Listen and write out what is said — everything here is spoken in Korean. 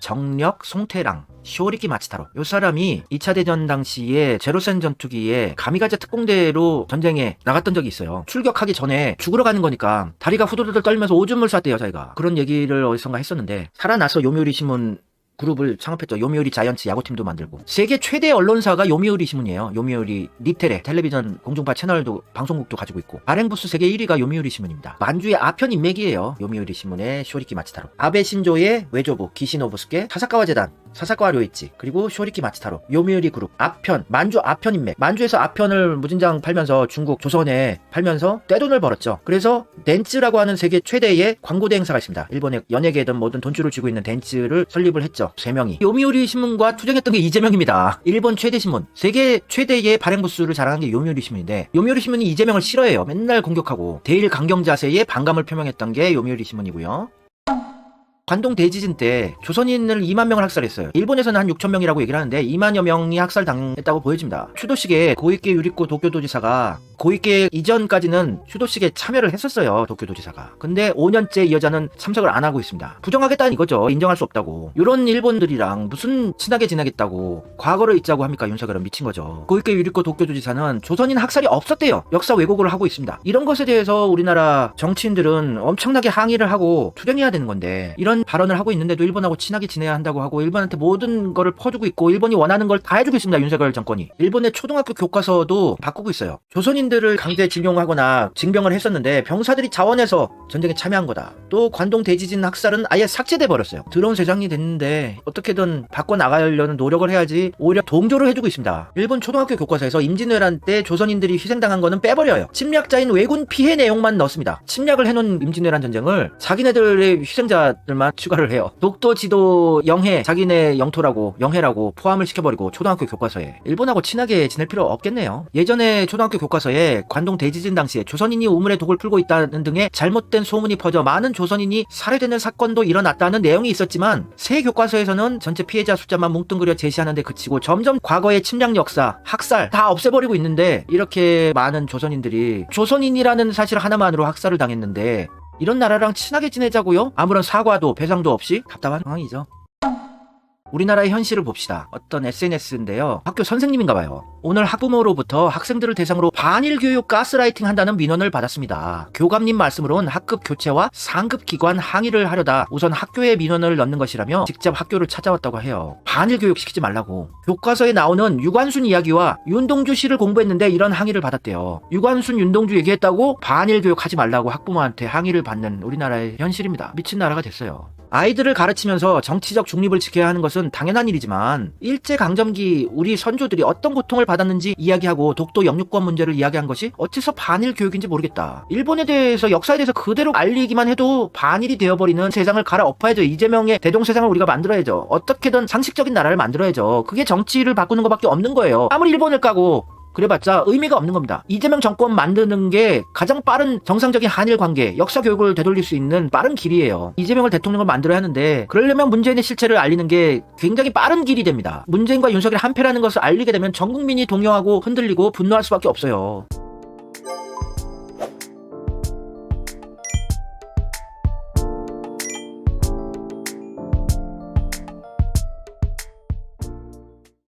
정력 송태랑 쇼리키 마치타로. 요 사람이 2차 대전 당시에 제로센 전투기에 가미가제 특공대로 전쟁에 나갔던 적이 있어요. 출격하기 전에 죽으러 가는 거니까 다리가 후들후들 떨면서 오줌을 쌌대요 자기가. 그런 얘기를 어디선가 했었는데 살아나서 요미우리 신문 그룹을 창업했죠. 요미우리 자이언츠 야구팀도 만들고. 세계 최대 언론사가 요미우리 신문이에요. 요미우리 니테레 텔레비전 공중파 채널도 방송국도 가지고 있고. 발행부수 세계 1위가 요미우리 신문입니다. 만주의 아편 인맥이에요. 요미우리 신문의 쇼리키 마치타로. 아베 신조의 외조부 기시노부스케 사사카와 재단 사사카와 료이치 그리고 쇼리키 마치타로 요미우리 그룹 아편 만주 아편 인맥 만주에서 아편을 무진장 팔면서 중국 조선에 팔면서 떼돈을 벌었죠. 그래서 덴츠라고 하는 세계 최대의 광고 대행사가 있습니다. 일본의 연예계든 뭐든 돈줄을 쥐고 있는 덴츠를 설립을 했죠. 세 명이 요미우리 신문과 투쟁했던 게 이재명입니다. 일본 최대 신문 세계 최대의 발행 부수를 자랑한 게 요미우리 신문인데 요미우리 신문이 이재명을 싫어해요. 맨날 공격하고 대일 강경 자세에 반감을 표명했던 게 요미우리 신문이고요. 관동 대지진 때 조선인을 2만 명을 학살했어요. 일본에서는 한 6천 명이라고 얘기를 하는데 2만여 명이 학살당했다고 보여집니다. 추도식에 고이케 유리코 도쿄도지사가 고이케 이전까지는 추도식에 참여를 했었어요. 도쿄도지사가. 근데 5년째 이 여자는 참석을 안 하고 있습니다. 부정하겠다는 이거죠. 인정할 수 없다고. 이런 일본들이랑 무슨 친하게 지내겠다고 과거를 잊자고 합니까? 윤석열은 미친 거죠. 고이케 유리코 도쿄도지사는 조선인 학살이 없었대요. 역사 왜곡을 하고 있습니다. 이런 것에 대해서 우리나라 정치인들은 엄청나게 항의를 하고 투쟁해야 되는 건데 이런 발언을 하고 있는데도 일본하고 친하게 지내야 한다고 하고 일본한테 모든 거를 퍼주고 있고 일본이 원하는 걸 다 해주고 있습니다. 윤석열 정권이. 일본의 초등학교 교과서도 바꾸고 있어요. 조선인들을 강제 징용하거나 징병을 했었는데 병사들이 자원해서 전쟁에 참여한 거다. 또 관동 대지진 학살은 아예 삭제돼 버렸어요. 더러운 세상이 됐는데 어떻게든 바꿔 나가려는 노력을 해야지 오히려 동조를 해주고 있습니다. 일본 초등학교 교과서에서 임진왜란 때 조선인들이 희생당한 거는 빼버려요. 침략자인 왜군 피해 내용만 넣습니다. 침략을 해놓은 임진왜란 전쟁을 자기네들의 희생자들 만 추가를 해요. 독도 지도 영해 자기네 영토라고 영해라고 포함을 시켜버리고 초등학교 교과서에 일본하고 친하게 지낼 필요 없겠네요. 예전에 초등학교 교과서에 관동 대지진 당시에 조선인이 우물에 독을 풀고 있다는 등의 잘못된 소문이 퍼져 많은 조선인이 살해되는 사건도 일어났다는 내용이 있었지만 새 교과서에서는 전체 피해자 숫자만 뭉뚱그려 제시하는데 그치고 점점 과거의 침략 역사, 학살 다 없애버리고 있는데 이렇게 많은 조선인들이 조선인이라는 사실 하나만으로 학살을 당했는데 이런 나라랑 친하게 지내자고요? 아무런 사과도 배상도 없이 답답한 상황이죠. 우리나라의 현실을 봅시다. 어떤 SNS인데요. 학교 선생님인가 봐요. 오늘 학부모로부터 학생들을 대상으로 반일 교육 가스라이팅 한다는 민원을 받았습니다. 교감님 말씀으론 학급 교체와 상급 기관 항의를 하려다 우선 학교에 민원을 넣는 것이라며 직접 학교를 찾아왔다고 해요. 반일 교육 시키지 말라고. 교과서에 나오는 유관순 이야기와 윤동주 씨를 공부했는데 이런 항의를 받았대요. 유관순, 윤동주 얘기했다고 반일 교육 하지 말라고 학부모한테 항의를 받는 우리나라의 현실입니다. 미친 나라가 됐어요. 아이들을 가르치면서 정치적 중립을 지켜야 하는 것은 당연한 일이지만 일제 강점기 우리 선조들이 어떤 고통을 받았는지 이야기하고 독도 영유권 문제를 이야기한 것이 어째서 반일 교육인지 모르겠다. 일본에 대해서 역사에 대해서 그대로 알리기만 해도 반일이 되어버리는 세상을 갈아엎어야죠. 이재명의 대동 세상을 우리가 만들어야죠. 어떻게든 상식적인 나라를 만들어야죠. 그게 정치를 바꾸는 것밖에 없는 거예요. 아무리 일본을 까고 그래봤자 의미가 없는 겁니다. 이재명 정권 만드는 게 가장 빠른 정상적인 한일 관계, 역사 교육을 되돌릴 수 있는 빠른 길이에요. 이재명을 대통령을 만들어야 하는데 그러려면 문재인의 실체를 알리는 게 굉장히 빠른 길이 됩니다. 문재인과 윤석열 한패라는 것을 알리게 되면 전 국민이 동요하고 흔들리고 분노할 수밖에 없어요.